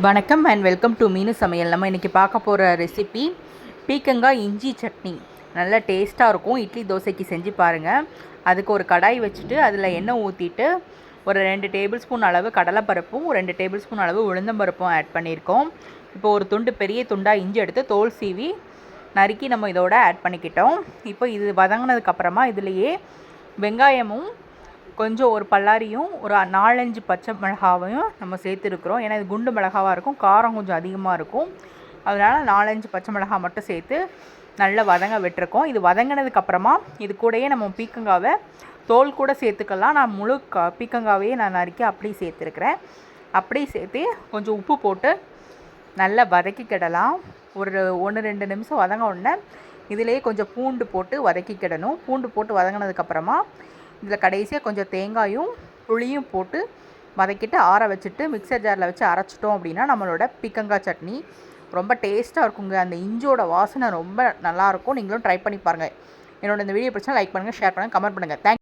வணக்கம் and welcome to மீனு சமையல். நம்ம இன்றைக்கி பார்க்க போகிற ரெசிபி பீக்கங்காய் இஞ்சி சட்னி. நல்லா டேஸ்ட்டாக இருக்கும். இட்லி தோசைக்கு செஞ்சு பாருங்கள் அதுக்கு ஒரு கடாய் வச்சுட்டு அதில் எண்ணெய் ஊற்றிட்டு ஒரு ரெண்டு டேபிள் ஸ்பூன் அளவு கடலைப்பருப்பும் ரெண்டு டேபிள் ஸ்பூன் அளவு உளுந்தம்பருப்பும் ஆட் பண்ணியிருக்கோம். இப்போ ஒரு துண்டு பெரிய துண்டாக இஞ்சி எடுத்து தோல் சீவி நறுக்கி நம்ம இதோட ஆட் பண்ணிக்கிட்டோம். இப்போ இது வதங்கினதுக்கப்புறமா இதுலேயே வெங்காயமும் கொஞ்சம் ஒரு பல்லாரியும் ஒரு நாலஞ்சு பச்சை மிளகாவையும் நம்ம சேர்த்துருக்குறோம். ஏன்னா இது குண்டு மிளகாவாக இருக்கும் காரம் கொஞ்சம் அதிகமாக இருக்கும். அதனால் நாலஞ்சு பச்சை மிளகா மட்டும் சேர்த்து நல்லா வதங்க விட்டுருக்கோம். இது வதங்கினதுக்கப்புறமா இது கூடயே நம்ம பீக்கங்காவை தோல் கூட சேர்த்துக்கலாம். நான் முழு க பீக்கங்காவையே நான் நறுக்கி அப்படியே சேர்த்துருக்குறேன். அப்படியே சேர்த்து கொஞ்சம் உப்பு போட்டு நல்லா வதக்கிக்கிடலாம். ஒரு ஒன்று ரெண்டு நிமிஷம் வதங்க உடனே இதிலேயே கொஞ்சம் பூண்டு போட்டு வதக்கிக்கிடணும். பூண்டு போட்டு வதங்கினதுக்கப்புறமா இதில் கடைசியாக கொஞ்சம் தேங்காயும் புளியும் போட்டு வதக்கிட்டு ஆற வச்சுட்டு மிக்சர் ஜாரில் வச்சு அரைச்சிட்டோம் அப்படின்னா நம்மளோட பிக்கங்காய் சட்னி. ரொம்ப டேஸ்ட்டாக இருக்குங்க. அந்த இஞ்சோட வாசனை ரொம்ப நல்லாயிருக்கும் நீங்களும் ட்ரை பண்ணி பாருங்கள் என்னோட இந்த வீடியோ பிடிச்சா லைக் பண்ணுங்கள் ஷேர் பண்ணுங்கள் கமெண்ட் பண்ணுங்கள் தேங்க்